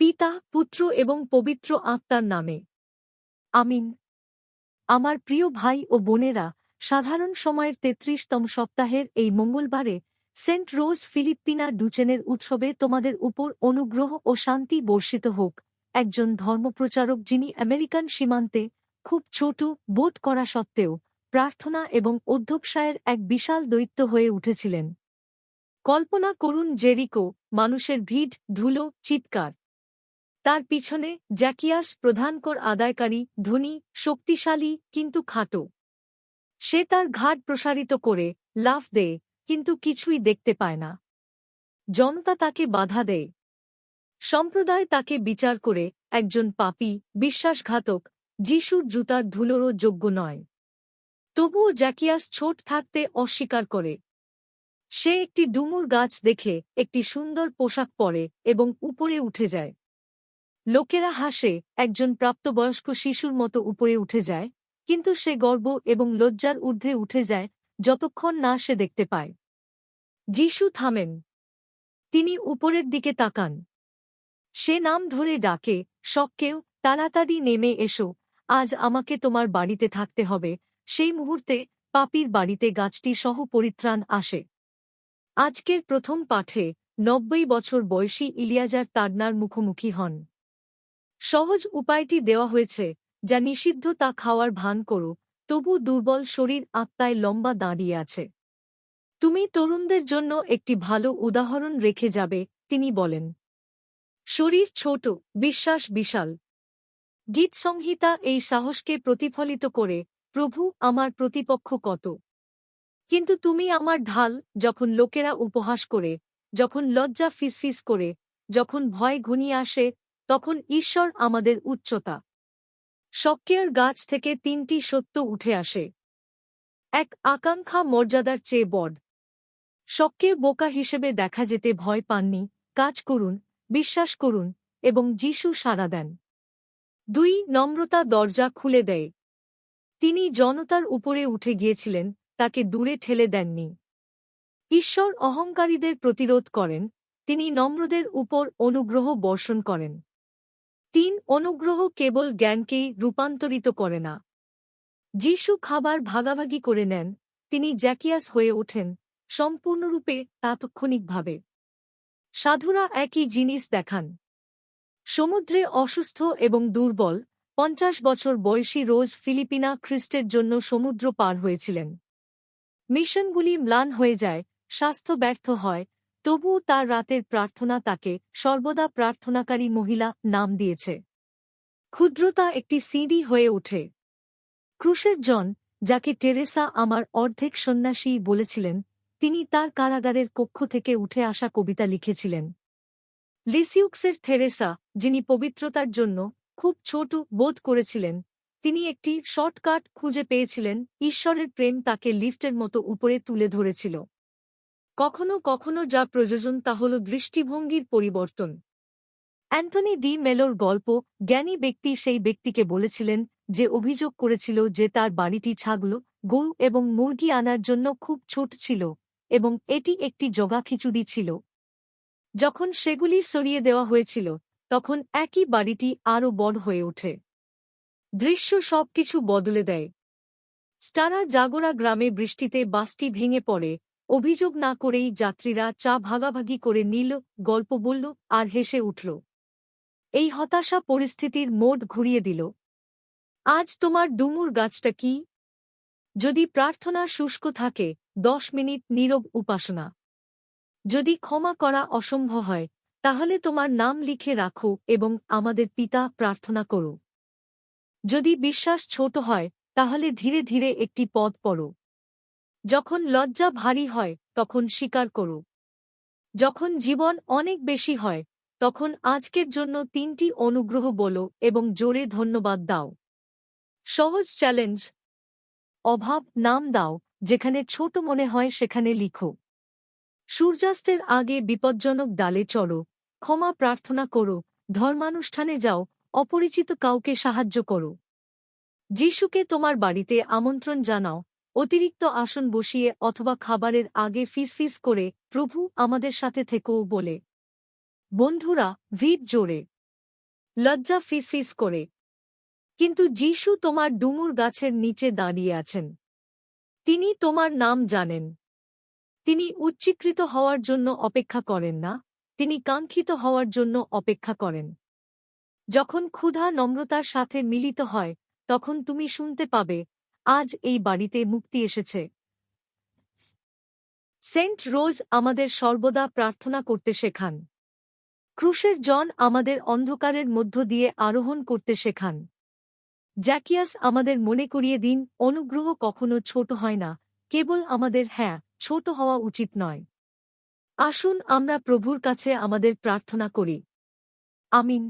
পিতা, পুত্র এবং পবিত্র আত্মার নামে। আমিন। আমার প্রিয় ভাই ও বোনেরা, সাধারণ সময়ের তেত্রিশতম সপ্তাহের এই মঙ্গলবারে সেন্ট রোজ ফিলিপিনা ডুচেনের উৎসবে তোমাদের উপর অনুগ্রহ ও শান্তি বর্ষিত হোক। একজন ধর্মপ্রচারক যিনি আমেরিকান সীমান্তে খুব ছোট বোধ করা সত্ত্বেও প্রার্থনা এবং অধ্যবসায়ের এক বিশাল দৈত্য হয়ে উঠেছিলেন। কল্পনা করুন জেরিকো, মানুষের ভিড়, ধুলো, চিৎকার। তার পিছনে জ্যাকিয়াস প্রধানকর আদায়কারী, ধনী, শক্তিশালী, কিন্তু খাটো। সে তার ঘাট প্রসারিত করে, লাফ দেয়, কিন্তু কিছুই দেখতে পায় না। জনতা তাকে বাধা দেয়। সম্প্রদায় তাকে বিচার করে একজন পাপী, বিশ্বাসঘাতক, যিশুর জুতার ধুলোরও যোগ্য নয়। তবুও জ্যাকিয়াস ছোট থাকতে অস্বীকার করে। সে একটি ডুমুর গাছ দেখে একটি সুন্দর পোশাক পরে এবং উপরে উঠে যায়। লোকেরা হাসে, একজন প্রাপ্তবয়স্ক শিশুর মতো উপরে উঠে যায়, কিন্তু সে গর্ব এবং লজ্জার ঊর্ধ্বে উঠে যায় যতক্ষণ না সে দেখতে পায়। যিশু থামেন। তিনি উপরের দিকে তাকান। সে নাম ধরে ডাকে শক্কেও তাড়াতাড়ি নেমে এসো। আজ আমাকে তোমার বাড়িতে থাকতে হবে। সেই মুহূর্তে পাপির বাড়িতে গাছটি সহ পরিত্রাণ আসে। আজকের প্রথম পাঠে নব্বই বছর বয়সী ইলিয়াজার তাডনার মুখোমুখি হন। সহজ উপায়টি দেওয়া হয়েছে, যা নিষিদ্ধ তা খাওয়ার ভান করো, তবু দুর্বল শরীর আত্মায় লম্বা দাঁড়িয়ে আছে। তুমি তরুণদের জন্য একটি ভালো উদাহরণ রেখে যাবে, তিনি বলেন। শরীর ছোট, বিশ্বাস বিশাল। গীত সংহিতা এই সাহসকে প্রতিফলিত করে, প্রভু, আমার প্রতিপক্ষ কত? কিন্তু তুমি আমার ঢাল, যখন লোকেরা উপহাস করে, যখন লজ্জা ফিসফিস করে, যখন ভয় ঘনিয়ে আসে, তখন ঈশ্বর আমাদের উচ্চতা। শক্কের গাছ থেকে তিনটি সত্য উঠে আসে। এক আকাঙ্ক্ষা মর্যাদার চেয়ে বড়। শক্কে বোকা হিসেবে দেখা যেতে ভয় পাননি, কাজ করুন বিশ্বাস করুন এবং যিশু সাড়া দেন। দুই, নম্রতা দরজা খুলে দেয়। তিনি জনতার উপরে উঠে গিয়েছিলেন, তাকে দূরে ঠেলে দেননি। ঈশ্বর অহংকারীদের প্রতিরোধ করেন, তিনি নম্রদের উপর অনুগ্রহ বর্ষণ করেন। তিন, অনুগ্রহ কেবল জ্ঞানকেই রূপান্তরিত করে না। যিশু খাবার ভাগাভাগি করে নেন, তিনি জ্যাকিয়াস হয়ে ওঠেন, সম্পূর্ণরূপে তাৎক্ষণিকভাবে। সাধুরা একই জিনিস দেখান। সমুদ্রে অসুস্থ এবং দুর্বল, পঞ্চাশ বছর বয়সী রোজ ফিলিপিনা খ্রিস্টের জন্য সমুদ্র পার হয়েছিলেন। মিশনগুলি ম্লান হয়ে যায়, স্বাস্থ্য ব্যর্থ হয়, তবুও তার রাতের প্রার্থনা তাকে সর্বদা প্রার্থনাকারী মহিলা নাম দিয়েছে। ক্ষুদ্রতা একটি সিঁড়ি হয়ে ওঠে। ক্রুশের জন, যাকে টেরেসা আমার অর্ধেক সন্ন্যাসী বলেছিলেন তিনি তার কারাগারের কক্ষ থেকে উঠে আসা কবিতা লিখেছিলেন। লিসিউক্সের থেরেসা, যিনি পবিত্রতার জন্য খুব ছোট বোধ করেছিলেন, তিনি একটি শর্টকাট খুঁজে পেয়েছিলেন, ঈশ্বরের প্রেম তাকে লিফটের মতো উপরে তুলে ধরেছিল। কখনো কখনো যা প্রয়োজন তা হল দৃষ্টিভঙ্গির পরিবর্তন। অ্যান্থনি ডি মেলোর গল্প, জ্ঞানী ব্যক্তি সেই ব্যক্তিকে বলেছিলেন যে অভিযোগ করেছিল যে তার বাড়িটি ছাগল, গরু এবং মুরগি আনার জন্য খুব ছোট ছিল। এবং এটি একটি জগা খিচুড়ি ছিল। যখন সেগুলি সরিয়ে দেওয়া হয়েছিল, তখন একই বাড়িটি আরও বড় হয়ে ওঠে। দৃশ্য সবকিছু বদলে দেয়। স্টারা জাগোরা গ্রামে বৃষ্টিতে বাসটি ভেঙে পড়ে, অভিযোগ না করেই যাত্রীরা চা ভাগাভাগি করে নিল, গল্প বলল, আর হেসে উঠল। এই হতাশা পরিস্থিতির মোড ঘুরিয়ে দিল। আজ তোমার ডুমুর গাছটা কি? যদি প্রার্থনা শুষ্ক থাকে দশ মিনিট নীরব উপাসনা। যদি ক্ষমা করা অসম্ভব হয়, তাহলে তোমার নাম লিখে রাখো এবং আমাদের পিতা প্রার্থনা করো। যদি বিশ্বাস ছোট হয়, তাহলে ধীরে ধীরে একটি পদ পড়ো। যখন লজ্জা ভারী হয়, তখন স্বীকার করো। যখন জীবন অনেক বেশি হয়, তখন আজকের জন্য তিনটি অনুগ্রহ বলো এবং জোরে ধন্যবাদ দাও। সহজ চ্যালেঞ্জ। অভাব নাম দাও। যেখানে ছোট মনে হয় সেখানে লিখো। সূর্যাস্তের আগে বিপজ্জনক ডালে চড়ো, ক্ষমা প্রার্থনা করো, ধর্মানুষ্ঠানে যাও, অপরিচিত কাউকে সাহায্য করো। যিশুকে তোমার বাড়িতে আমন্ত্রণ জানাও, অতিরিক্ত আসন বসিয়ে অথবা খাবারের আগে ফিসফিস করে, প্রভু, আমাদের সাথে থেকেও বলে। বন্ধুরা, ভিড় জোরে। লজ্জা ফিসফিস করে। কিন্তু যিশু তোমার ডুমুর গাছের নিচে দাঁড়িয়ে আছেন। তিনি তোমার নাম জানেন। তিনি উচ্চীকৃত হওয়ার জন্য অপেক্ষা করেন না, তিনি কাঙ্ক্ষিত হওয়ার জন্য অপেক্ষা করেন। যখন ক্ষুধা নম্রতার সাথে মিলিত হয়, তখন তুমি শুনতে পাবে, আজ এই বাড়িতে মুক্তি এসেছে। সেন্ট রোজ আমাদের সর্বদা প্রার্থনা করতে শেখান। ক্রুশের জন আমাদের অন্ধকারের মধ্য দিয়ে আরোহণ করতে শেখান। জ্যাকিয়াস আমাদের মনে করিয়ে দিন, অনুগ্রহ কখনো ছোট হয় না, কেবল আমাদের হ্যাঁ ছোট হওয়া উচিত নয়। আসুন আমরা প্রভুর কাছে আমাদের প্রার্থনা করি। আমিন।